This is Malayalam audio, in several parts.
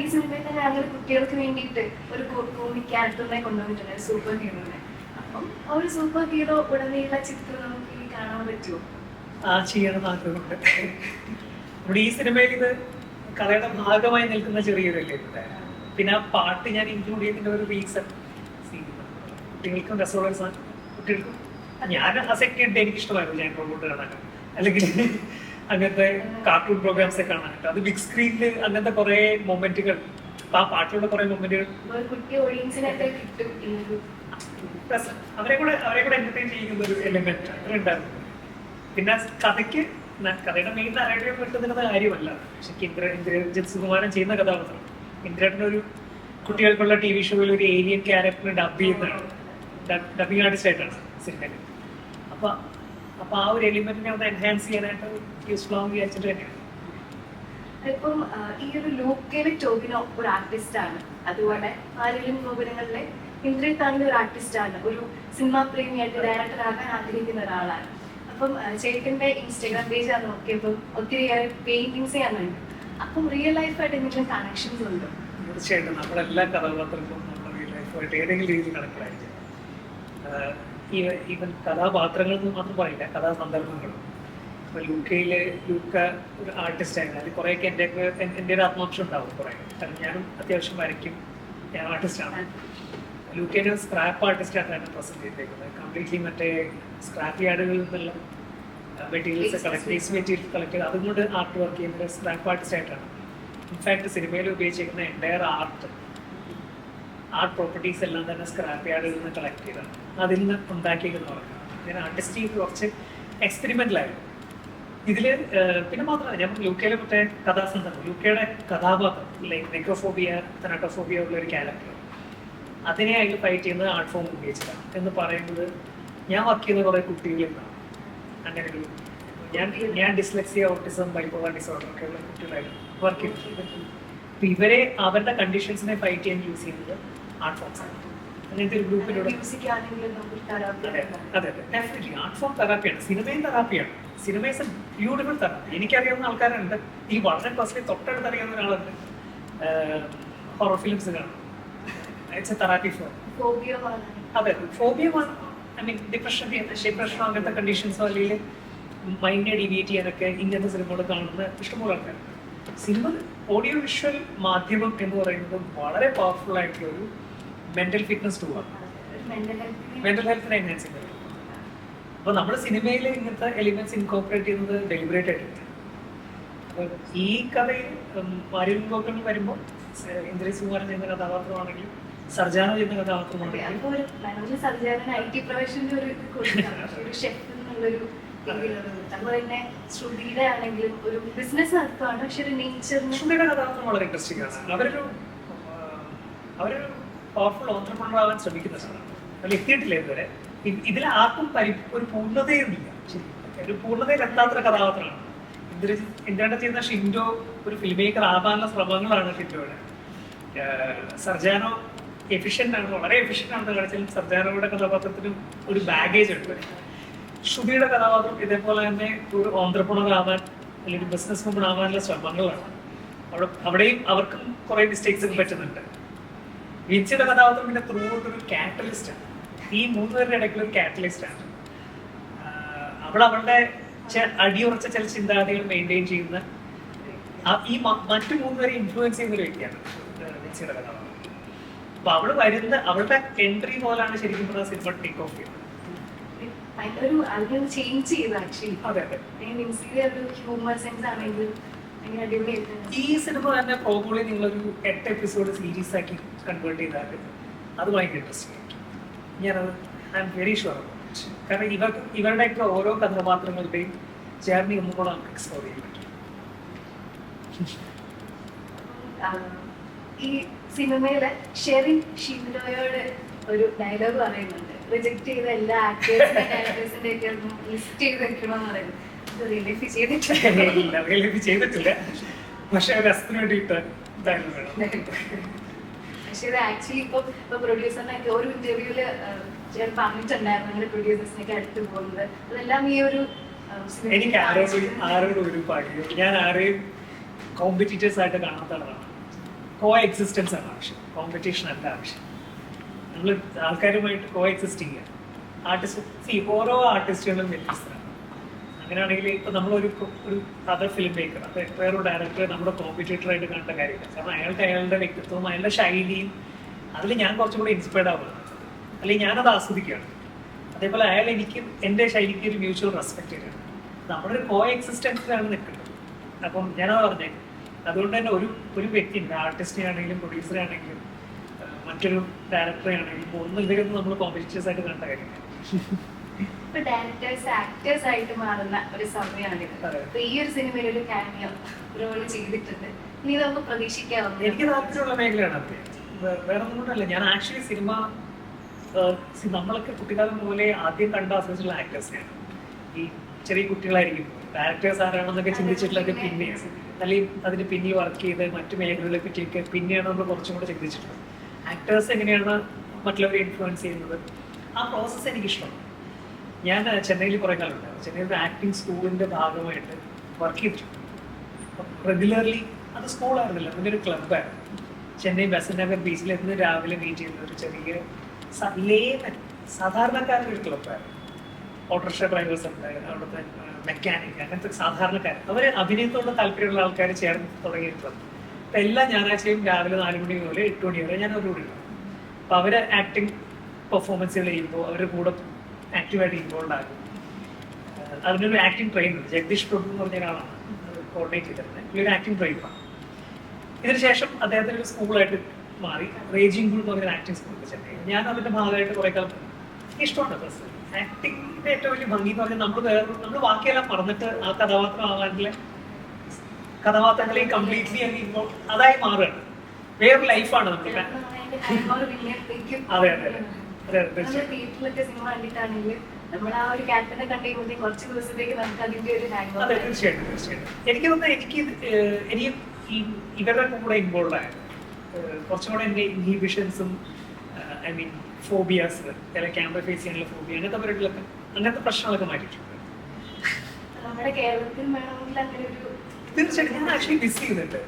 ഈ സിനിമയിൽ തന്നെ അങ്ങനെ കുട്ടികൾക്ക് വേണ്ടിയിട്ട് ഒരു കോമിക് ക്യാരക്ടറിനെ കൊണ്ടുവന്നിട്ടുണ്ട് ഒരു സൂപ്പർ ഹീറോനെ അപ്പം ആ ഒരു സൂപ്പർ ഹീറോ ഉടനെയുള്ള ചിത്രം നമുക്ക് ഇനി കാണാൻ പറ്റുമോ? ആ ചെയ്യണം ആഗ്രഹമുണ്ട്. നമ്മുടെ ഈ സിനിമയിൽ ഇത് കഥയുടെ ഭാഗമായി നിൽക്കുന്ന ചെറിയൊരു പിന്നെ ആ പാട്ട് ഞാൻ ഇൻക്ലൂഡ് ചെയ്തതിന്റെ ഒരു റീസൺ കുട്ടികൾക്കും രസമുള്ള ഒരു സാധനം കുട്ടികൾക്കും ഞാൻ അസക്റ്റ് എനിക്ക് ഇഷ്ടമായിരുന്നു ഞാൻ റോബോട്ട് കാണാൻ അല്ലെങ്കിൽ അങ്ങനത്തെ കാർട്ടൂൺ പ്രോഗ്രാംസ് ഒക്കെ കാണാനായിട്ട്. അത് ബിഗ് സ്ക്രീനിൽ അങ്ങനത്തെ കുറെ മൊമെന്റുകൾ ആ പാട്ടിലുള്ള കുറെ മൊമെന്റുകൾ. അവരെ കൂടെ അവരെ കൂടെ എന്റർടൈൻ ചെയ്യുന്ന ഒരു എലിമെന്റ് അത്ര ഉണ്ടായിരുന്നു പിന്നെ കഥയ്ക്ക് കഥയുടെ മെയിൻ നാരായണ കിട്ടുന്നത് കാര്യമല്ല. പക്ഷെ ഇന്ദ്ര ഇന്ദ്രജിത് സുകുമാരൻ ചെയ്യുന്ന കഥാപാത്രം. ഇന്ദ്രേട്ടൻ ഒരു കുട്ടികൾക്കുള്ള ടി വി ഷോയിൽ ഒരു ഏലിയൻ ക്യാരക്ടർ ഡബ് ചെയ്യുന്നതാണ്. ഡബിങ് ആർട്ടിസ്റ്റ് ആയിട്ടാണ് സിനിമയിൽ അപ്പൊ അപ്പൊ ആ ഒരു എലിമെന്റിനെ ഒന്ന് എൻഹാൻസ് ചെയ്യാനായിട്ട് യൂസ്ഫുൾ ആവും വിചാരിച്ചിട്ട് തന്നെയാണ്. ഇപ്പം ഈ ഒരു ലൂക്കയിലെ ടോബിനോ ഒരു ആർട്ടിസ്റ്റ് ആണ്. അതുപോലെ ആരെങ്കിലും ഗോപുരങ്ങളിലെ ഇന്ദ്രിയത്താണെങ്കിൽ ഒരു ആർട്ടിസ്റ്റ് ആണ്. ഒരു സിനിമാ പ്രേമിയായിട്ട് ഡയറക്ടർ ആകാൻ ആഗ്രഹിക്കുന്ന ഒരാളാണ്. അപ്പം ചേട്ടന്റെ ഇൻസ്റ്റാഗ്രാം പേജ് ആണ് നോക്കിയപ്പം ഒത്തിരിയേറെ പെയിന്റിങ്സ് ചെയ്യാനുണ്ട് അപ്പം റിയൽ ലൈഫായിട്ട് എന്തെങ്കിലും കണക്ഷൻസ് ഉണ്ടോ? തീർച്ചയായിട്ടും. നമ്മുടെ എല്ലാ കഥാപാത്രങ്ങളും നമ്മുടെ റിയൽ ലൈഫുമായിട്ട് ഏതെങ്കിലും രീതിയിൽ കണക്റ്റായിരിക്കും ഈവൻ കഥാപാത്രങ്ങൾ എന്ന് മാത്രം പറയില്ല കഥാസന്ദർഭങ്ങളും ഇപ്പൊ യു കെ ഒരു ആർട്ടിസ്റ്റ് ആയിരുന്നു അതിൽ കുറേയൊക്കെ എന്റെ എന്റെ ഒരു ആത്മാംശം ഉണ്ടാവും കുറേ. കാരണം ഞാനും അത്യാവശ്യം വരയ്ക്കും. ഞാൻ ആർട്ടിസ്റ്റാണ്. ലൂക്കേനെ സ്ക്രാപ്പ് ആർട്ടിസ്റ്റ് ആയിട്ടാണ് പ്രസന്റ് ചെയ്തേക്കുന്നത്. കംപ്ലീറ്റ്ലി മറ്റേ സ്ക്രാപ്പ് യാർഡുകളിൽ നിന്നുള്ള materials collect waste material collect ചെയ്ത് അതുകൊണ്ട് ആർട്ട് വർക്ക് ചെയ്യുന്ന സ്ക്രാപ്പ് ആർട്ടിസ്റ്റ് ആയിട്ടാണ് ഇൻഫാക്ട് സിനിമയിൽ ഉപയോഗിച്ചിരിക്കുന്ന എന്റയർ ആർട്ട് ആർട്ട് പ്രോപ്പർട്ടീസ് എല്ലാം തന്നെ സ്ക്രാപ്പ് യാർഡിൽ നിന്ന് കളക്ട് ചെയ്തതാണ് അതിൽ നിന്ന് ഉണ്ടാക്കിയെന്ന് പറഞ്ഞു. ഞാൻ ആർട്ടിസ്റ്റ് കുറച്ച് എക്സ്പെരിമെന്റിലായിരുന്നു ഇതിൽ ഏഹ്, പിന്നെ മാത്രമല്ല ഞാൻ യു കെയിലെ മറ്റേ കഥാസന്ദർഭം കെയുടെ കഥാപാത്രം ലൈക്ക് നെക്രോഫോബിയ തെനാട്ടോഫോബിയ ഉള്ള ഒരു ക്യാരക്ടർ അതിനെ അതിൽ ഫൈറ്റ് ചെയ്യുന്നത് ആർട്ട് ഫോം ഉപയോഗിച്ചിട്ടാണ് എന്ന് പറയുന്നത് ഞാൻ വർക്ക് ചെയ്യുന്ന കുറേ കുട്ടികളിൽ നിന്നാണ് അങ്ങനെ ഒരു ഞാൻ ഞാൻ ഡിസ്ലെക്സിയ ഓട്ടിസം ബൈപ്പോളർ ഡിസോർഡർ ഒക്കെ ഉള്ള കുട്ടികളായിരുന്നു വർക്ക് ചെയ്തിട്ടുണ്ട് അപ്പം ഇവരെ അവരുടെ കണ്ടീഷൻസിനെ ഫൈറ്റ് ചെയ്യാൻ യൂസ് ചെയ്യുന്നത് ആർട്ട് ഫോംസ് ആണ്. അങ്ങനത്തെ ഒരു ഗ്രൂപ്പിലൂടെ അതെ അതെ ഡെഫിനറ്റ്ലി ആർട്ട് ഫോം തെറാപ്പിയാണ് സിനിമയും തെറാപ്പിയാണ് cinema is a beautiful therapy എനിക്കറിയാവുന്ന ആൾക്കാരുണ്ട്. ഈ വളരെ പേഴ്സണലി തൊട്ടടുത്ത് അറിയാവുന്ന ഒരാളുണ്ട് ഹൊറർ ഫിലിംസ് കാണും. It's a therapy form. അതെ phobia I mean depression depression അങ്ങനത്തെ കണ്ടീഷൻസോ അല്ലെങ്കിൽ മൈൻഡിനെ ഡിവിയേറ്റ് ചെയ്യാനൊക്കെ ഇങ്ങനത്തെ സിനിമകൾ കാണുന്ന ഇഷ്ടംപോലെ ആൾക്കാരുണ്ട്. സിനിമ ഓഡിയോ വിഷ്വൽ മാധ്യമം എന്ന് പറയുന്നത് വളരെ പവർഫുൾ ആയിട്ടുള്ള ഒരു മെന്റൽ ഫിറ്റ്നസ് ടൂ നെ മെന്റൽ ഹെൽത്തിനെ എൻഹാൻസ് ചെയ്യുന്നത്? അപ്പോൾ നമ്മുടെ സിനിമയിൽ ഇങ്ങനത്തെ എലിമെന്റ്സ് ഇൻകോപ്പറേറ്റ് ചെയ്യുന്നത് ഡെലിബറേറ്റ് ആയിട്ട് അപ്പോൾ ഈ കഥയിൽ മാരിയൻ ഗോകുൽ വരുമ്പോൾ ഇന്ദ്രജിത് കുമാരൻ ചെയ്യുന്ന കഥാപാത്രമാണെങ്കിലും സർജാന ചെയ്യുന്ന കഥാപാത്രമാണെങ്കിൽ അപ്പൊ ആണ്. അവരൊരു അവരൊരു പവർഫുൾ ഓൺട്രപ്രണർ ആവാൻ ശ്രമിക്കുന്ന സാറാണ് അല്ല എത്തിയിട്ടില്ല ഇതുവരെ. ഇതിൽ ആർക്കും പരി ഒരു പൂർണതയൊന്നുമില്ല ഒരു പൂർണതയിൽ എത്താത്തൊരു കഥാപാത്രമാണ്. ഇന്ദ്രജിത് ഇന്ദ്രന്റെ ചെയ്യുന്ന ഷിൻഡോ ഒരു ഫിലിം മേക്കർ ആവാനുള്ള ശ്രമങ്ങളാണ് ഷിൻഡോയുടെ. സർജാനോ എഫിഷ്യന്റ് ആണ് വളരെ എഫിഷ്യന്റ് ആണെന്ന് കാണിച്ചാലും സർജാനോയുടെ കഥാപാത്രത്തിനും ഒരു ബാഗേജ് ഉണ്ട്. ശ്രുതിയുടെ കഥാപാത്രം ഇതേപോലെ തന്നെ ഒരു ഓന്ത്രപ്രണർ ആവാൻ അല്ലെങ്കിൽ ബിസിനസ് വുമൺ ആവാനുള്ള ശ്രമങ്ങളാണ്. അവിടെ അവിടെയും അവർക്കും കുറെ മിസ്റ്റേക്സ് പറ്റുന്നുണ്ട്. വിൻസിയുടെ കഥാപാത്രം പിന്നെ ത്രൂ ഔട്ട് ഒരു കാറ്റലിസ്റ്റ് ആണ്. ഈ മൂന്ന് പേരുടെ ഇടയ്ക്കുള്ള ഒരു കാറ്റലിസ്റ്റ് ആണ് അവൾ അവളുടെ അടിയുറച്ച ചില ചിന്താഗതികൾ മെയിന്റെയിൻ ചെയ്യുന്ന ഈ മറ്റു മൂന്ന് പേരെ ഇൻഫ്ലുവൻസ് ചെയ്യുന്ന ഒരു വ്യക്തിയാണ് വിച്ചിയുടെ കഥാപാത്രം. അപ്പൊ അവൾ വരുന്ന അവളുടെ എൻട്രി പോലാണ് ശരിക്കും പറഞ്ഞ സിനിമ ടേക്ക് ഓഫ് ചെയ്യുന്നത്. ഒരു ചേഞ്ച് ചെയ്തു ആക്ച്വലി. അതെ അതെ. മിൻസിയുടെ ഒരു ഹ്യൂമർ സെൻസ് ഈ സിനിമ തന്നെ പ്രോബിളി നിങ്ങളൊരു എട്ട് എപ്പിസോഡ് സീരീസ് ആക്കി കൺവേർട്ട് ചെയ്താൽ അത് ഭയങ്കര ഇൻട്രസ്റ്റിംഗ് ആയിരിക്കും ഞാനത് ഐ എം വെരി ഷുവർ കാരണം ഇവർ ഇവരുടെയൊക്കെ ഓരോ കഥാപാത്രങ്ങളുടെയും ജേർണി ഒന്നും കൂടെ നമുക്ക് എക്സ്പ്ലോർ ചെയ്യാൻ പറ്റും. ഈ സിനിമയിലെ ഷെറിൻ ഷിൻഡോയോട് ഒരു ഡയലോഗ് പറയുന്നുണ്ട്. റിജക്ട് ചെയ്ത എല്ലാ ആക്ടേഴ്സിന്റെ ഡയറക്ടേഴ്സിന്റെ ഒക്കെ ഒന്ന് ലിസ്റ്റ് ചെയ്ത് വെക്കണമെന്ന് പറയുന്നത് റിലീഫ് ചെയ്തിട്ടില്ല. പക്ഷെ രസത്തിന് വേണ്ടിയിട്ട് ഡയലോഗ് വേണം പക്ഷെ ഇത് ആക്ച്വലി ഇപ്പൊ ഇപ്പൊ പ്രൊഡ്യൂസറിനൊക്കെ ഒരു ഇന്റർവ്യൂൽ ഞാൻ പറഞ്ഞിട്ടുണ്ടായിരുന്നു നിങ്ങളുടെ പ്രൊഡ്യൂസേഴ്സിനൊക്കെ അടുത്ത് പോകുന്നത്. അതെല്ലാം ഈ ഒരു എനിക്ക് ആരോട്. ആരോടും ഒരു പാടില്ല. ഞാൻ ആരെയും കോമ്പറ്റീറ്റേഴ്സ് ആയിട്ട് കാണാത്ത ആളാണ് കോ എക്സിസ്റ്റൻസ് ആണ് ആവശ്യം. കോമ്പറ്റീഷൻ അല്ല ആവശ്യം. നമ്മൾ ആൾക്കാരുമായിട്ട് കോ എക്സിസ്റ്റ് ചെയ്യുക ആർട്ടിസ്റ്റ് ഓരോ ആർട്ടിസ്റ്റുകളും വ്യത്യസ്തരാണ് അങ്ങനെയാണെങ്കിൽ ഇപ്പൊ നമ്മളൊരു ഒരു അതർ ഫിലിം മേക്കർ അത് വേറൊരു ഡയറക്ടർ നമ്മുടെ കോമ്പറ്റേറ്റർ ആയിട്ട് കണ്ട കാര്യമില്ല. കാരണം അയാളുടെ അയാളുടെ വ്യക്തിത്വവും അയാളുടെ ശൈലിയും അതിൽ ഞാൻ കുറച്ചും കൂടി ഇൻസ്പയർഡ് ആവുക അല്ലെങ്കിൽ ഞാനത് ആസ്വദിക്കുകയാണ്. അതേപോലെ അയാൾ എനിക്ക് എന്റെ ശൈലിക്ക് ഒരു മ്യൂച്വൽ റെസ്പെക്ട് ചെയ്യണം ഒരു കോ എക്സിസ്റ്റൻസിലാണ് നിൽക്കുന്നത്. അപ്പം ഞാനത് പറഞ്ഞേ അതുകൊണ്ട് തന്നെ ഒരു ഒരു വ്യക്തി ആർട്ടിസ്റ്റിനെ ആണെങ്കിലും പ്രൊഡ്യൂസറെ ആണെങ്കിലും മറ്റൊരു ഡയറക്ടറെ ആണെങ്കിലും ഒന്നും ഇതിലൊന്നും നമ്മൾ കോമ്പറ്റീറ്റേഴ്സ് ആയിട്ട് കണ്ട കാര്യമില്ല. ഇപ്പൊ ഡയറക്ടേഴ്സ് ആക്ടേഴ്സ് ആയിട്ട് മാറുന്ന ഒരു സമയമാണിത് അതെ. അപ്പൊ ഈ ഒരു സിനിമയിൽ ഒരു കാമിയോ റോൾ ചെയ്തിട്ടുണ്ട്. നീ നമുക്ക് പ്രതീക്ഷിക്കാവുന്ന എനിക്ക് താല്പര്യമുള്ള മേഖലയാണ് വേറെ ഒന്നും ഞാൻ ആക്ച്വലി സിനിമ നമ്മളൊക്കെ കുട്ടിക്കാലം പോലെ ആദ്യം കണ്ട ആസ്വദിച്ചുള്ള ആക്ടേഴ്സിനെയാണ് ഈ ചെറിയ കുട്ടികളായിരിക്കും. ഡയറക്ടേഴ്സ് ആരാണെന്നൊക്കെ ചിന്തിച്ചിട്ടുള്ളത് പിന്നെയാണ് അല്ലെങ്കിൽ അതിന് പിന്നിൽ വർക്ക് ചെയ്ത് മറ്റു മേഖലകളെ പറ്റിയൊക്കെ പിന്നെയാണ് നമ്മൾ കുറച്ചും കൂടെ ചിന്തിച്ചിട്ടുള്ളത്. ആക്ടേഴ്സ് എങ്ങനെയാണ് മറ്റുള്ളവരെ ഇൻഫ്ലുവൻസ് ചെയ്യുന്നത്? ആ പ്രോസസ്സ് എനിക്കിഷ്ടമാണ്. ഞാൻ ചെന്നൈയിൽ കുറേ കാലം ഉണ്ടായിരുന്നു ചെന്നൈയിൽ ഒരു ആക്ടിങ് സ്കൂളിന്റെ ഭാഗമായിട്ട് വർക്ക് ചെയ്തിട്ടുണ്ട്. റെഗുലർലി അത് സ്കൂളായിരുന്നില്ല അതിന്റെ ഒരു ക്ലബ്ബായിരുന്നു ചെന്നൈ നഗർ ബീച്ചിൽ എന്ന് രാവിലെ മീറ്റ് ചെയ്യുന്ന ഒരു ചെറിയ ലേമൻ സാധാരണക്കാരുടെ ഒരു ക്ലബ്ബായിരുന്നു ഓട്ടോറിക്ഷ ഡ്രൈവേഴ്സ് ഉണ്ടായിരുന്നു അവിടുത്തെ മെക്കാനിക് അങ്ങനത്തെ സാധാരണക്കാർ അവർ അഭിനയത്തോട് താല്പര്യമുള്ള ആൾക്കാർ ചേർന്ന് തുടങ്ങിയ ക്ലബ്ബ് അപ്പം എല്ലാ ഞായറാഴ്ചയും രാവിലെ നാല് മണി മുതൽ എട്ട് മണി വരെ ഞാൻ അവരോട് അപ്പം അവർ ആക്ടിങ് പെർഫോമൻസുകൾ ചെയ്യുമ്പോൾ അവരുടെ കൂടെ ആക്റ്റീവായിട്ട് ഇൻവോൾവ് ആകും. അതിനൊരു ആക്ടിങ് ട്രെയിനർ ജഗദീഷ് പ്രഭു എന്ന് പറഞ്ഞ ഒരാളാണ് കോർഡിനേറ്റ് ചെയ്തിരുന്നത്. ഈ ഒരു ആക്ടിങ് ട്രെയിനറാണ് ഇതിനുശേഷം അദ്ദേഹത്തിന് ഒരു സ്കൂളായിട്ട് മാറി. റേജിംഗ് ഗുൾ എന്ന് പറഞ്ഞ ആക്ടിങ് സ്കൂളിൽ ചെന്നൈ ഞാൻ അതിന്റെ ഭാഗമായിട്ട് കുറെ കാലം ഇഷ്ടമാണ് ബസ് ആക്ടിങ്ങിന്റെ ഏറ്റവും വലിയ ഭംഗി എന്ന് പറഞ്ഞാൽ നമ്മൾ വേറെ നമ്മൾ ബാക്കിയെല്ലാം പറഞ്ഞിട്ട് ആ കഥാപാത്രം ആവാനുള്ള കഥാപാത്രങ്ങളെയും കംപ്ലീറ്റ്ലി അങ്ങ് ഇപ്പോൾ അതായി മാറുകയാണ്. വേറൊരു ലൈഫാണ് നമുക്ക് അതെ, അതെ, തിയേറ്ററിലൊക്കെ സിനിമ കണ്ടിട്ടാണെങ്കിൽ നമ്മൾ ആ ഒരു ക്യാരക്ടറിനെ കണ്ടു കഴിയുമ്പോഴത്തേക്കും കുറച്ച് ദിവസത്തേക്ക് നമുക്ക് അതിന്റെ ഒരു ഹാങ് അതെ തീർച്ചയായിട്ടും തീർച്ചയായിട്ടും. എനിക്ക് തോന്നുന്നത് എനിക്ക് എനിക്ക് ഇവരുടെ കൂടെ ഇൻവോൾവ് ആയത് ഏഹ്, കുറച്ചും കൂടെ എന്റെ ഇൻഹിബിഷൻസും I mean phobias camera face ചെയ്യാനുള്ള ഫോബിയ അങ്ങനത്തെ പരിപാടികളൊക്കെ അങ്ങനത്തെ പ്രശ്നങ്ങളൊക്കെ മാറ്റിയിട്ടുണ്ട്. നമ്മുടെ കേരളത്തിൽ വേണമെങ്കിൽ അങ്ങനെ ഒരു തീർച്ചയായിട്ടും. ഞാൻ ആക്ച്വലി മിസ് ചെയ്യുന്നുണ്ട്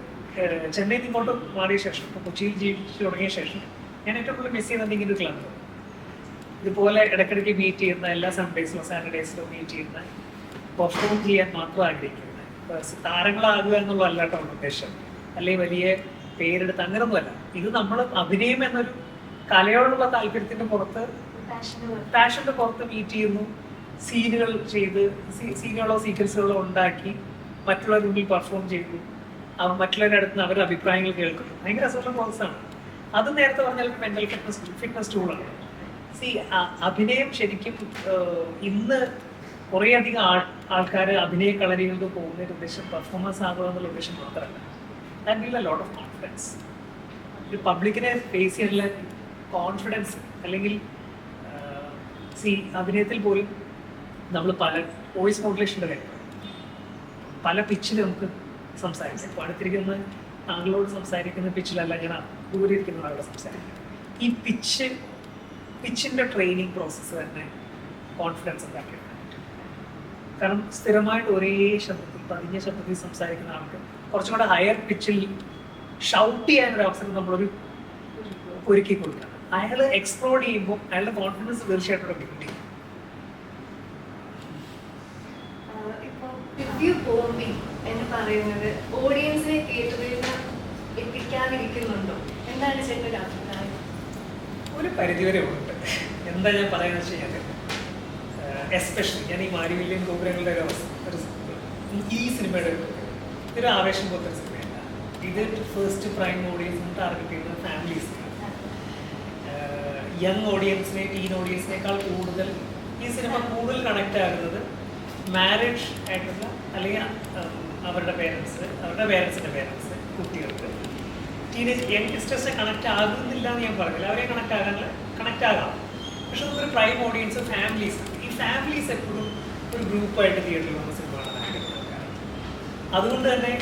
ചെന്നൈയിൽ ഇങ്ങോട്ട് മാറിയ ശേഷം ഇപ്പോൾ കൊച്ചിയിൽ ജീവിച്ചു തുടങ്ങിയ ശേഷം ഞാൻ ഏറ്റവും കൂടുതൽ മിസ് ചെയ്യുന്നത് ഇങ്ങനെ ഒരു ഇതുപോലെ ഇടയ്ക്കിടയ്ക്ക് മീറ്റ് ചെയ്യുന്ന എല്ലാ സൺഡേസിലും സാറ്റർഡേസിലും മീറ്റ് ചെയ്യുന്ന പെർഫോം ചെയ്യാൻ മാത്രം ആഗ്രഹിക്കുന്നത്. താരങ്ങളാകുക എന്നുള്ളതല്ല കേട്ടോ ഉദ്ദേശം. അല്ലെങ്കിൽ വലിയ പേരെടുത്ത് അങ്ങനൊന്നുമല്ല. ഇത് നമ്മൾ അഭിനയം എന്നൊരു കലയോടുള്ള താല്പര്യത്തിന്റെ പുറത്ത് പാഷന് പാഷന്റെ പുറത്ത് മീറ്റ് ചെയ്യുന്നു. സീനുകൾ ചെയ്ത് സീനുകളോ സീക്വൻസുകളോ ഉണ്ടാക്കി മറ്റുള്ളവരുടെ മുമ്പിൽ പെർഫോം ചെയ്തു. മറ്റുള്ളവരുടെ അടുത്ത് നിന്ന് അവരുടെ അഭിപ്രായങ്ങൾ കേൾക്കുന്നു. ഭയങ്കര രസമുള്ള പ്രോസസ്സാണ് അത് നേരത്തെ പറഞ്ഞാൽ മെന്റൽ ഫിറ്റ്നസ് ഫിറ്റ്നസ് ടൂളാണ് അഭിനയം ശരിക്കും ഇന്ന് കുറേയധികം ആൾ ആൾക്കാർ അഭിനയ കളരികൾക്ക് പോകുന്ന ഒരു ഉദ്ദേശം പെർഫോമൻസ് ആകുക എന്നുള്ള ഉദ്ദേശം മാത്രമല്ല. That give a lot of confidence ഒരു പബ്ലിക്കിനെ ഫേസ് ചെയ്യാനുള്ള കോൺഫിഡൻസ് അല്ലെങ്കിൽ സി അഭിനയത്തിൽ പോലും നമ്മൾ പല വോയിസ് മോഡുലേഷന്റെ കാര്യം പല പിച്ചിൽ നമുക്ക് സംസാരിക്കാം. അടുത്തിരിക്കുന്ന താങ്കളോട് സംസാരിക്കുന്ന പിച്ചിലല്ല ഞാൻ ദൂരെ ഇരിക്കുന്ന ആളോട് സംസാരിക്കുന്നത് ഈ പിച്ച് പിച്ചിന്റെ ട്രെയിനിങ് പ്രോസസ്സ് തന്നെ കോൺഫിഡൻസ് ഉണ്ടാക്കി കാരണം സ്ഥിരമായിട്ട് ഒരേ ശബ്ദത്തിൽ പതിഞ്ഞ ശബ്ദത്തിൽ സംസാരിക്കുന്ന ആൾക്ക് കുറച്ചും കൂടെ ഹയർ പിച്ചിൽ ഷൗട്ട് ചെയ്യാനൊരു അവസരം നമ്മളൊരു ഒരുക്കി കൊടുക്കുക. അയാൾ എക്സ്പ്ലോർ ചെയ്യുമ്പോൾ അയാളുടെ കോൺഫിഡൻസ് തീർച്ചയായിട്ടും ബിൽഡ് ചെയ്യും. എന്ന് പറയുന്നത് ഓഡിയൻസിനെ തിയേറ്ററിൽ എത്തിക്കാതിരിക്കുന്നുണ്ടോ എന്താണ് ചേട്ടന്റെ അഭിപ്രായം? ഒരു പരിധിവരെ ഉണ്ട്. എന്താ ഞാൻ പറയുന്നത് വെച്ച് കഴിഞ്ഞാൽ എസ്പെഷ്യലി ഞാൻ ഈ മാരിവില്യൻ ഗോപുരങ്ങളുടെ ഒരു ഒരു ഈ- സിനിമയുടെ ഇതൊരു ആവേശം പോലത്തെ ഒരു സിനിമയല്ല. ഇത് ഫസ്റ്റ് പ്രൈം ഓഡിയൻസിന് ടാർഗറ്റ് ചെയ്യുന്ന ഫാമിലീസ് യങ് ഓഡിയൻസിനെ ടീൻ ഓഡിയൻസിനേക്കാൾ കൂടുതൽ ഈ സിനിമ കൂടുതൽ കണക്ട് ആകുന്നത് മാരേജ് ആയിട്ടുള്ള അല്ലെങ്കിൽ അവരുടെ പേരൻസ് അവരുടെ പേരൻസിന്റെ പേരൻസ് കുട്ടികൾക്ക്. ടീനേജ് യങ്സ്റ്റേഴ്സിനെ കണക്ട് ആകുന്നില്ല എന്ന് ഞാൻ പറഞ്ഞില്ല. അവരെ കണക്ട് ആകാനുള്ള കണക്ട് ആകാം. പക്ഷെ നമുക്കൊരു പ്രൈം ഓഡിയൻസ് ഫാമിലീസ് ഈ ഫാമിലീസ് എപ്പോഴും ഒരു ഗ്രൂപ്പായിട്ട് തിയേറ്ററിൽ വന്ന സിനിമ അതുകൊണ്ട് തന്നെ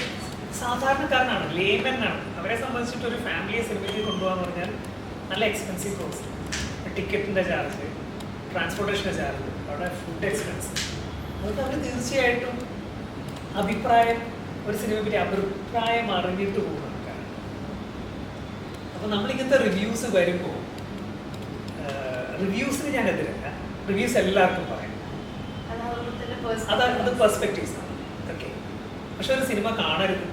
സാധാരണക്കാരനാണ് ലേമനാണ് അവരെ സംബന്ധിച്ചിട്ട് ഒരു ഫാമിലിയെ സിനിമയിലേക്ക് കൊണ്ടുപോകാന്ന് പറഞ്ഞാൽ നല്ല എക്സ്പെൻസീവ് കോസ്റ്റ് ടിക്കറ്റിന്റെ ചാർജ് ട്രാൻസ്പോർട്ടേഷന്റെ ചാർജ് അവിടെ ഫുഡ് എക്സ്പെൻസ് അതുകൊണ്ട് അവർ തീർച്ചയായിട്ടും അഭിപ്രായം ഒരു സിനിമയെ പറ്റി അഭിപ്രായം അറിഞ്ഞിട്ട് ആൾക്കാരാണ് അപ്പോൾ നമ്മളിങ്ങനത്തെ റിവ്യൂസ് വരുമ്പോൾ റിവ്യൂസിന് ഞാൻ എതിരല്ല. റിവ്യൂസ് എല്ലാവർക്കും പറയാം. അത് ഓരോരുത്തരുടെ അത് പെർസ്പെക്റ്റീവ്സ് ആണ്. ഓക്കെ പക്ഷെ ഒരു സിനിമ കാണരുത്.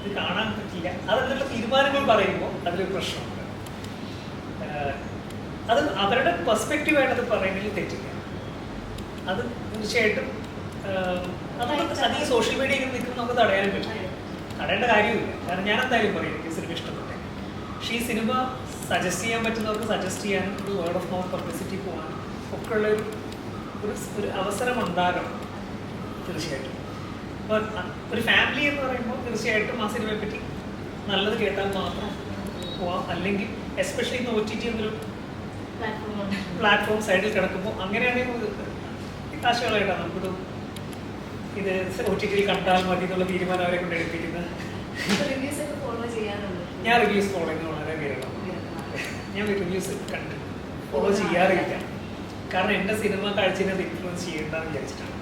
ഇത് കാണാൻ പറ്റില്ല. അതെന്നുള്ള തീരുമാനങ്ങൾ പറയുമ്പോൾ അതിലൊരു പ്രശ്നമുണ്ട്. അത് അവരുടെ പെർസ്പെക്റ്റീവ് ആയിട്ട് അത് പറയുന്നതിൽ തെറ്റില്ല. അത് തീർച്ചയായിട്ടും അത് ഈ സോഷ്യൽ മീഡിയയിൽ നിൽക്കുമ്പോൾ നമുക്ക് തടയാനും പറ്റില്ല. തടയേണ്ട കാര്യമില്ല കാരണം ഞാൻ എന്തായാലും പറയും പക്ഷേ ഈ സിനിമ സജസ്റ്റ് ചെയ്യാൻ പറ്റുന്നവർക്ക് സജസ്റ്റ് ചെയ്യാനും ഒരു വേർഡ് ഓഫ് മൗത്ത് പബ്ലിസിറ്റി പോകാനും ഒക്കെ ഉള്ള ഒരു ഒരു അവസരം ഉണ്ടാകണം തീർച്ചയായിട്ടും അപ്പോൾ ഒരു ഫാമിലി എന്ന് പറയുമ്പോൾ തീർച്ചയായിട്ടും ആ സിനിമയെ പറ്റി നല്ലത് കേട്ടാൽ മാത്രം പോവാം അല്ലെങ്കിൽ എസ്പെഷ്യലി ഇന്ന് ഒ ടി ടി എന്നൊരു. പ്ലാറ്റ്ഫോം സൈഡിൽ കിടക്കുമ്പോൾ അങ്ങനെയാണെങ്കിൽ കാശുകളായിട്ടാണ് നമുക്കിത് ഇത് ഒ ടി ടിയിൽ കണ്ടാൽ മതി എന്നുള്ള തീരുമാനം അവരെ കൊണ്ട് എടുപ്പിക്കുന്നത് ഇപ്പൊ reviews ഒക്കെ follow ചെയ്യാറുണ്ട്. ഞാൻ റിവ്യൂസ് ഫോളോ ചെയ്യുന്നത് വളരെ വിരളമാണ് ഞാൻ റിവ്യൂസ് കണ്ട് ഫോളോ ചെയ്യാറില്ല. കാരണം എന്റെ സിനിമ കാഴ്ചനെ ഇൻഫ്ലുവൻസ് ചെയ്യേണ്ടെന്ന് വിചാരിച്ചിട്ടാണ്.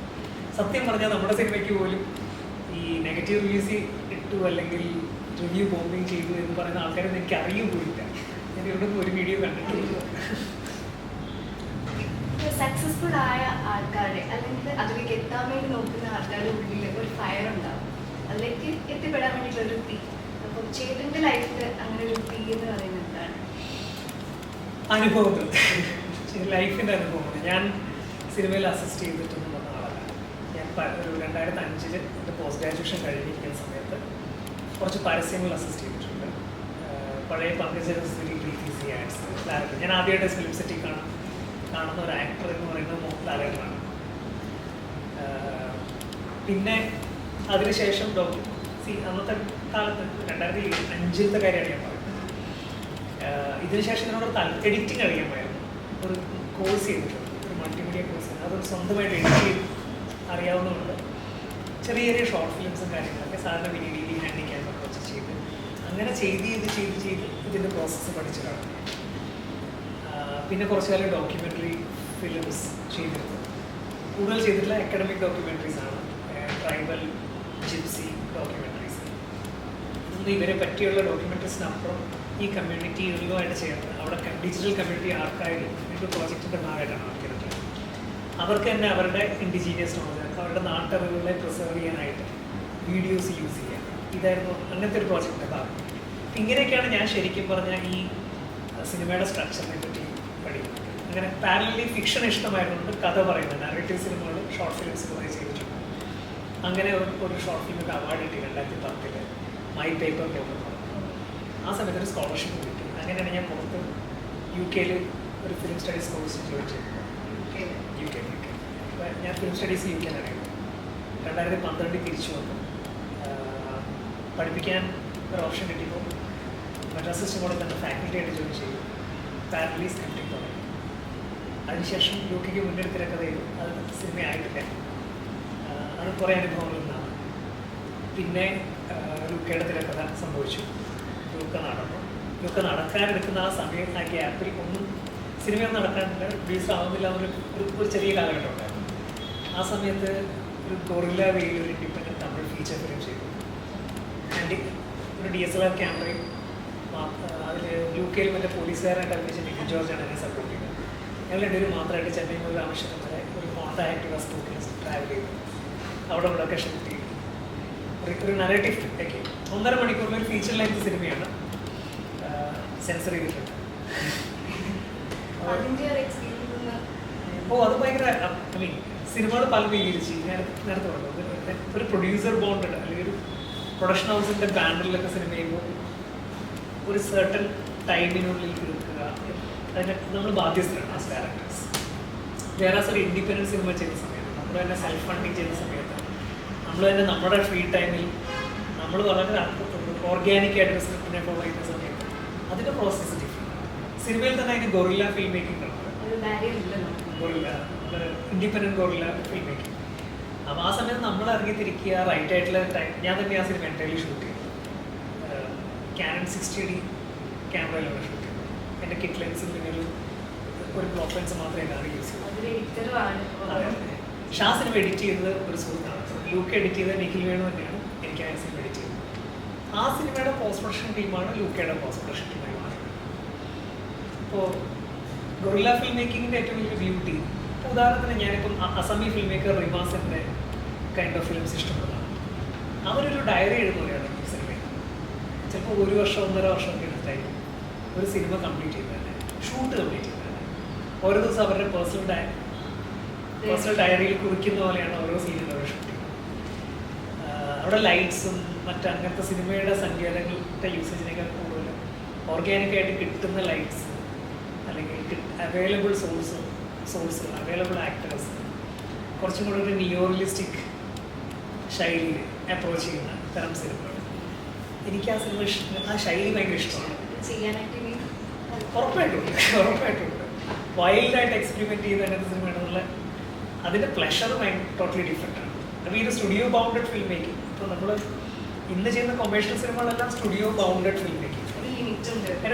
സത്യം പറഞ്ഞാൽ നമ്മുടെ സിനിമയ്ക്ക് പോലും ഈ നെഗറ്റീവ് റിവ്യൂസ് ഇട്ടു അല്ലെങ്കിൽ റിവ്യൂ ബോംബിങ് ചെയ്തു എന്ന് പറയുന്ന ആൾക്കാരെ എനിക്ക് അറിയൂ പോയില്ല ഞാൻ ഇവിടെ ഒരു വീഡിയോ കണ്ടിട്ടില്ല. സക്സസ്ഫുൾ ആയ ആൾക്കാരുടെ അല്ലെങ്കിൽ അതിലേക്ക് എത്താൻ വേണ്ടി നോക്കുന്ന ആൾക്കാരുടെ ഉള്ളിൽ ഒരു ഫയർ ഉണ്ടാവും. അതിലേക്ക് എത്തിപ്പെടാൻ വേണ്ടിയിട്ടുള്ള ഒരു തീ അപ്പം ചേട്ടന്റെ ലൈഫിൽ എന്താണ്? അനുഭവങ്ങൾ. ഞാൻ സിനിമയിൽ അസിസ്റ്റ് ചെയ്തിട്ടൊന്നും വന്ന ആളല്ല. ഞാൻ ഒരു രണ്ടായിരത്തി അഞ്ചിൽ എന്റെ പോസ്റ്റ് ഗ്രാജുവേഷൻ കഴിഞ്ഞിരിക്കുന്ന സമയത്ത് കുറച്ച് പരസ്യങ്ങൾ അസിസ്റ്റ് ചെയ്തിട്ടുണ്ട്. പഴയ പഴയ പങ്കജസ്ഥിതി ഡി ടി സി ലാലേട്ടൻ. ഞാൻ ആദ്യമായിട്ട് ഫിലിം സെറ്റിൽ കാണും കാണുന്ന ഒരു ആക്ടർ എന്ന് പറയുന്നത് മോഹൻ ലാലേട്ടനാണ്. പിന്നെ അതിനുശേഷം ഡോക്ടർ സി അന്നത്തെ കാലത്ത് രണ്ടായിരത്തി അഞ്ചിലത്തെ കാര്യമാണ് ഞാൻ പറയുന്നത് ഇതിനുശേഷം എന്നോട് തല അറിയാൻ അറിയാമായിരുന്നു ഒരു കോഴ്സ് ചെയ്തിട്ടുണ്ട് ഒരു മൾട്ടിമീഡിയ കോഴ്സ് അതൊരു സ്വന്തമായിട്ട് എഡിറ്റ് ചെയ്ത് അറിയാവുന്നതുകൊണ്ട് ചെറിയ ചെറിയ ഷോർട്ട് ഫിലിംസും കാര്യങ്ങളൊക്കെ സാറിന് വലിയ ഹാൻഡി ക്യാമൊക്കെ വെച്ച് ചെയ്ത് അങ്ങനെ ചെയ്ത് ചെയ്ത് ചെയ്ത് ചെയ്ത് ഇതിന്റെ പ്രോസസ്സ് പഠിച്ചതാണ് പിന്നെ കുറച്ച് കാലം ഡോക്യുമെന്ററി ഫിലിംസ് ചെയ്തിരുന്നു. കൂടുതൽ ചെയ്തിട്ടുള്ള അക്കാഡമിക് ഡോക്യുമെന്ററീസ് ആണ്. ട്രൈബൽ ജിപ്സി ഡോക്യുമെന്ററീസ് ഇതൊന്നും ഇവരെ പറ്റിയുള്ള ഡോക്യുമെന്ററീസിനപ്പുറം ഈ കമ്മ്യൂണിറ്റി കമ്മ്യൂണിറ്റികളുമായിട്ട് ചേർന്ന് അവിടെ ഡിജിറ്റൽ കമ്മ്യൂണിറ്റി ആർക്കൈവ് ഒരു പ്രോജക്റ്റിന്റെ ഭാഗമായിട്ടാണ് ആർക്കിയത് അവർക്ക് തന്നെ അവരുടെ ഇൻഡിജീനിയസ് നോളജ് അവരുടെ നാട്ടറിവുകളെ പ്രിസർവ് ചെയ്യാനായിട്ട് വീഡിയോസ് യൂസ് ചെയ്യാം ഇതായിരുന്നു അങ്ങനത്തെ ഒരു പ്രോജക്റ്റിന്റെ ഭാഗം. ഇങ്ങനെയൊക്കെയാണ് ഞാൻ ശരിക്കും പറഞ്ഞാൽ ഈ സിനിമയുടെ സ്ട്രക്ചറിനെ പറ്റി പഠിക്കുന്നത്. അങ്ങനെ പാരലി ഫിക്ഷൻ ഇഷ്ടമായതുകൊണ്ട് കഥ പറയുന്നത് നാരേറ്റീവ് സിനിമകൾ ഷോർട്ട് ഫിലിംസ് കുറേ ചെയ്തിട്ടുണ്ട്. അങ്ങനെ ഒരു ഷോർട്ട് ഫിലിമിന്റെ അവാർഡ് കിട്ടി രണ്ടായിരത്തി പത്തിൽ. മൈ പേപ്പർ പേപ്പർ ആ സമയത്ത് ഒരു സ്കോളർഷിപ്പ് കിട്ടി. അങ്ങനെയാണ് ഞാൻ പുറത്ത് യു കെയിൽ ഒരു ഫിലിം സ്റ്റഡീസ് കോഴ്സ് ജോയിൻ ചെയ്തത് യു കെ യു കെ ഞാൻ ഫിലിം സ്റ്റഡീസ് യു കെ നടക്കും രണ്ടായിരത്തി പന്ത്രണ്ടിൽ തിരിച്ചു വന്നു. പഠിപ്പിക്കാൻ ഒരു ഓപ്ഷൻ കിട്ടിയപ്പോൾ മദ്രാസ് സിസ്റ്റം കൂടെ തന്നെ ഫാക്കൽറ്റി ആയിട്ട് ജോയിൻ ചെയ്തു. പാരലി സ്ക്രിപ്റ്റിംഗ് തുടങ്ങി. അതിനുശേഷം യു കെക്ക് മുന്നേ തിരക്കഥ ചെയ്തു അത് സിനിമയായിട്ടില്ല. അത് കുറേ അനുഭവങ്ങളിൽ നിന്നാണ് പിന്നെ ലൂക്കയുടെ തിരക്കഥ സംഭവിച്ചു. ലൂക്ക നടന്നു ലൂക്ക നടക്കാനെടുക്കുന്ന ആ സമയം ആ ഗ്യാപ്പിൽ ഒന്നും സിനിമയൊന്നും നടക്കാനില്ല. റിലീസ് ആവുന്നില്ല ഒരു- ഒരു ചെറിയ കാലഘട്ടം ഉണ്ടായിരുന്നു ആ സമയത്ത് ഒരു ഗൊറില്ല വെയിൽ ഒരു ഇൻഡിപെൻഡന്റ് തമിഴ് ഫീച്ചർ ഫിലിം ചെയ്തു. ആൻഡ് ഒരു ഡി എസ് എൽ ആർ ക്യാമറയും അതിൽ യു കെയിൽ മറ്റേ പോലീസുകാരായിട്ട് അഭിനയിച്ച നിഖിൽ ജോർജാണ് എന്നെ സപ്പോർട്ട് ചെയ്തത്. ഞങ്ങൾ രണ്ടുപേരും മാത്രമായിട്ട് ചെന്നൈ മുതൽ ആവശ്യം വരെ ഒരു ഹോണ്ട ആക്റ്റീവ സ്കൂട്ടിൽ ട്രാവൽ ചെയ്തു. അവിടെ ഇവിടെ ഒക്കെ ഷൂട്ട് ഒരു- നരേറ്റീവ് ഒക്കെ ഒന്നര മണിക്കൂറിൽ ഒരു ഫീച്ചർ ലെങ്ത് സിനിമയാണ് സെൻസർ ചെയ്തിട്ടുണ്ട്. ഓ അത് ഭയങ്കര ഐ മീൻ സിനിമകൾ പല ചെയ്യും ഞാൻ നേരത്തെ പറഞ്ഞു ഒരു- പ്രൊഡ്യൂസർ ബോണ്ട് അല്ലെങ്കിൽ ഒരു പ്രൊഡക്ഷൻ ഹൗസിന്റെ ബാനറിലൊക്കെ സിനിമ ചെയ്യുമ്പോൾ ഒരു സെർട്ടൺ ടൈമിനുള്ളിൽ തീർക്കുക അതിന് നമ്മൾ ബാധ്യസ്ഥരാണ് ആസ് ഡയറക്ടേഴ്സ് വേറെ ഒരു ഇൻഡിപെൻഡന്റ് സിനിമ ചെയ്യുന്ന സമയത്ത് നമ്മൾ തന്നെ സെൽഫ് ഫണ്ടിങ് ചെയ്യുന്ന സമയത്ത് നമ്മൾ തന്നെ നമ്മുടെ ഫ്രീ ടൈമിൽ നമ്മൾ വളരെ ഓർഗാനിക് ആയിട്ട് സ്ക്രിപ്റ്റിനെ ഫോളോ ചെയ്യുന്ന സമയത്ത്. അതിന്റെ പ്രോസസ്സ് ഡിഫറെന്റ് സിനിമയിൽ തന്നെ അതിന് gorilla film making gorilla independent gorilla film making അപ്പോൾ ആ സമയത്ത് നമ്മൾ ഇറങ്ങിത്തിരിക്കുക റൈറ്റ് ആയിട്ടുള്ള ടൈം ഞാൻ തന്നെ ആ സിനിമ എന്റെ ഷൂട്ട് ചെയ്തു. ക്യാനൺ സിക്സ്റ്റി ഡി ക്യാമറയിലാണ് ഷൂട്ട് ചെയ്തത്. എന്റെ കിറ്റ് ലെൻസ് പിന്നെ ഒരു ഒരു ബ്ലോക്ക് ലെൻസ് മാത്രമേ ഞാൻ യൂസ് ചെയ്തു പക്ഷേ ആ സിനിമ എഡിറ്റ് ചെയ്തത് ഒരു സുഹൃത്താണ്. ലൂക്ക് എഡിറ്റ് ചെയ്ത നിഖിൽ വേണു തന്നെയാണ് എനിക്ക് ആ സിനിമ എഡിറ്റ് ചെയ്തത്. ആ സിനിമയുടെ പോസ്റ്റ് പ്രൊഡക്ഷൻ ടീമാണ് ലൂക്കയുടെ പോസ്റ്റ് പ്രൊഡക്ഷൻ ടീമായി മാറുന്നത്. ഇപ്പോൾ ഗൊറില്ല ഫിലിം മേക്കിങ്ങിന്റെ ഏറ്റവും വലിയ ബ്യൂട്ടി ഉദാഹരണത്തിന് ഞാനിപ്പം അസമി ഫിലിം മേക്കർ റിമാസിന്റെ കൈൻഡ് ഓഫ് ഫിലിംസ് ഇഷ്ടപ്പെടുന്നതാണ്. അവരൊരു ഡയറി എഴുതുകയാണ് സിനിമയിൽ ചിലപ്പോൾ ഒരു വർഷം ഒന്നര വർഷം ഒക്കെ എടുത്തായിരിക്കും ഒരു സിനിമ കംപ്ലീറ്റ് ചെയ്തതന്നെ ഷൂട്ട് കംപ്ലീറ്റ് ചെയ്തതന്നെ ഓരോ ദിവസം അവരുടെ പേഴ്സണൽ ഡയറി പേഴ്സണൽ ഡയറിയിൽ കുറിക്കുന്ന പോലെയാണ് ഓരോ സീനുകളും ഷൂട്ട് അവിടെ ലൈറ്റ്സും മറ്റ് അങ്ങനത്തെ സിനിമയുടെ സങ്കേതങ്ങളുടെ യൂസേജിനേക്കാൾ കൂടുതൽ ഓർഗാനിക് ആയിട്ട് കിട്ടുന്ന ലൈറ്റ്സ് അല്ലെങ്കിൽ അവൈലബിൾ സോഴ്സ് സോഴ്സുകൾ അവൈലബിൾ ആക്ടേഴ്സ് കുറച്ചും കൂടെ ഒരു നിയോറിയലിസ്റ്റിക് ശൈലിയിൽ അപ്രോച്ച് ചെയ്യുന്ന തരം സിനിമകൾ. എനിക്ക് ആ സിനിമ ഇഷ്ടം ആ ശൈലി ഭയങ്കര ഇഷ്ടമാണ്. ഉറപ്പായിട്ടുണ്ട് ഉറപ്പായിട്ടുണ്ട് വൈൽഡായിട്ട് എക്സ്പെരിമെന്റ് ചെയ്ത് അങ്ങനത്തെ സിനിമയാണെന്നുള്ള അതിന്റെ പ്ലഷർ ടോട്ടലി ഡിഫറെന്റ് ആണ്. അപ്പോൾ ഈ ഒരു സ്റ്റുഡിയോ ബൗണ്ടഡ് ഫിലിം മേക്കിംഗ് ഇപ്പോൾ നമ്മൾ ഇന്ന് ചെയ്യുന്ന കൊമേഴ്ഷ്യൽ സിനിമകളെല്ലാം സ്റ്റുഡിയോ ബൗണ്ടഡ് ഫിലിമിലേക്ക് ഒരു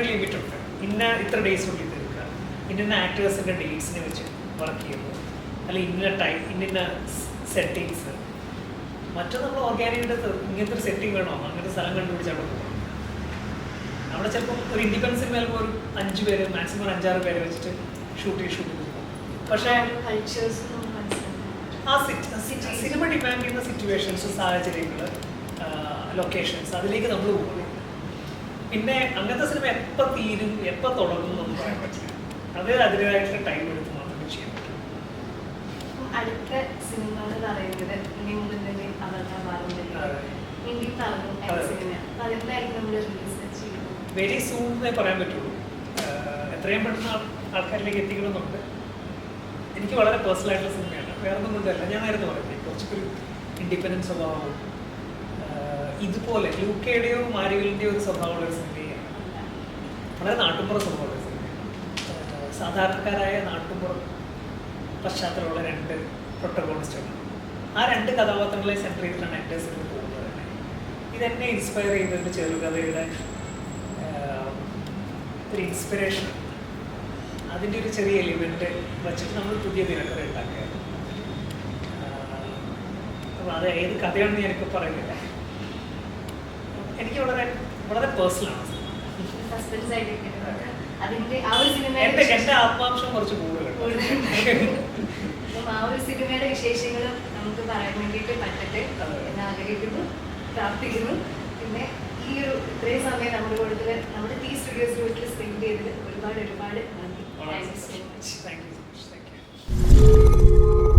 ലിമിറ്റ് ഉണ്ട്. ഇന്ന ഇത്ര ഡേയ്സ് ഉള്ളിൽ തീർക്കുക ഇന്ന ആക്ടേഴ്സിന്റെ ഡേറ്റ്സിനെ വെച്ച് വർക്ക് ചെയ്യുന്നു. അല്ല ഇന്ന ടൈം ഇന്ന സെറ്റിങ്സ് മറ്റു നമ്മൾ ഓർഗാനിക് ഇങ്ങനത്തെ ഒരു സെറ്റിംഗ് വേണോ? അങ്ങനത്തെ സ്ഥലം കണ്ടുപിടിച്ചാണ് പോകണം. അവിടെ ചിലപ്പോൾ ഒരു ഇൻഡിപെൻഡൻസ് സിനിമയിലപ്പോൾ ഒരു അഞ്ച് പേര് മാക്സിമം അഞ്ചാറ് പേരെ വെച്ചിട്ട് ഷൂട്ട് ചെയ്ത് ഷൂട്ട് ചെയ്ത് പോകും പക്ഷേ കൾച്ചേഴ്സ് ആ സിനിമ ഡിമാൻഡ് ചെയ്യുന്ന സിറ്റുവേഷൻസ് സാഹചര്യങ്ങൾ ലൊക്കേഷൻസ് അതിലേക്ക് നമ്മൾ പോകുന്നു. പിന്നെ അങ്ങനത്തെ സിനിമ എപ്പോൾ തീരും എപ്പോൾ തുടങ്ങും എന്നൊന്നും പറയാൻ പറ്റില്ല. അത് അതിന്റെതായിട്ടുള്ള ടൈം എടുത്ത് മാത്രമേ ചെയ്യാൻ പറ്റൂ. അടുത്ത സിനിമ എന്ന് പറയുന്നത് അവരുടെ. സിനിമ വെരി സൂൺ എന്നേ പറയാൻ പറ്റുള്ളൂ. എത്രയും പെട്ടെന്ന് ആൾ- ആൾക്കാരിലേക്ക് എത്തിക്കണമെന്നുണ്ട്. എനിക്ക് വളരെ പേഴ്സണൽ ആയിട്ടുള്ള സിനിമയാണ്. വേറെ ഒന്നും കൊണ്ടല്ല ഞാൻ നേരത്തെ പറഞ്ഞത് കുറച്ചൊരു ഇൻഡിപെൻഡൻസ് സ്വഭാവം. ഇതുപോലെ യു കെയുടെയോ മാരികളുടെയോ ഒരു സ്വഭാവമുള്ള ഒരു സിനിമയാണ് വളരെ നാട്ടുമ്പുറ സ്വഭാവമുള്ള സിനിമയാണ് സാധാരണക്കാരായ നാട്ടുമ്പുറ പശ്ചാത്തലമുള്ള രണ്ട് പ്രൊട്ടഗോണിസ്റ്റുകൾ. ആ രണ്ട് കഥാപാത്രങ്ങളെ സെന്റർ ചെയ്തിട്ടാണ് എന്റെ സിനിമ പോകുന്നത്. തന്നെ ഇതെന്നെ ഇൻസ്പയർ ചെയ്തിട്ട് ചെറുകഥയുടെ ഒരു ഇൻസ്പിറേഷൻ അതിന്റെ ഒരു ചെറിയ എലിമെന്റ് വെച്ചിട്ട് നമ്മൾ പുതിയ തിരക്കഥ ഉണ്ടാക്കുക അപ്പോൾ അത് ഏത് കഥയാണെന്ന് ഞാനിപ്പോൾ പറയുന്നില്ല. എനിക്ക് വളരെ വളരെ പേഴ്സണലാണ് സിനിമയുടെ എന്റെ ആത്മാംശം കുറച്ച് കൂടുതലുണ്ട്. ആ ഒരു സിനിമയുടെ വിശേഷങ്ങളും നമുക്ക് പറയാൻ വേണ്ടിയിട്ട് പറ്റട്ടെ. എന്ന് ആഗ്രഹിക്കുന്നു പ്രാർത്ഥിക്കുന്നു. പിന്നെ ഈ ഒരു ഇത്രയും സമയം നമ്മുടെ കൂടുതൽ നമ്മുടെ ടി സ്റ്റുഡിയോസ് വീട്ടിൽ സ്പെൻഡ് ചെയ്തത് ഒരുപാട് ഒരുപാട് നന്ദി. Thank you so much thank you so much thank you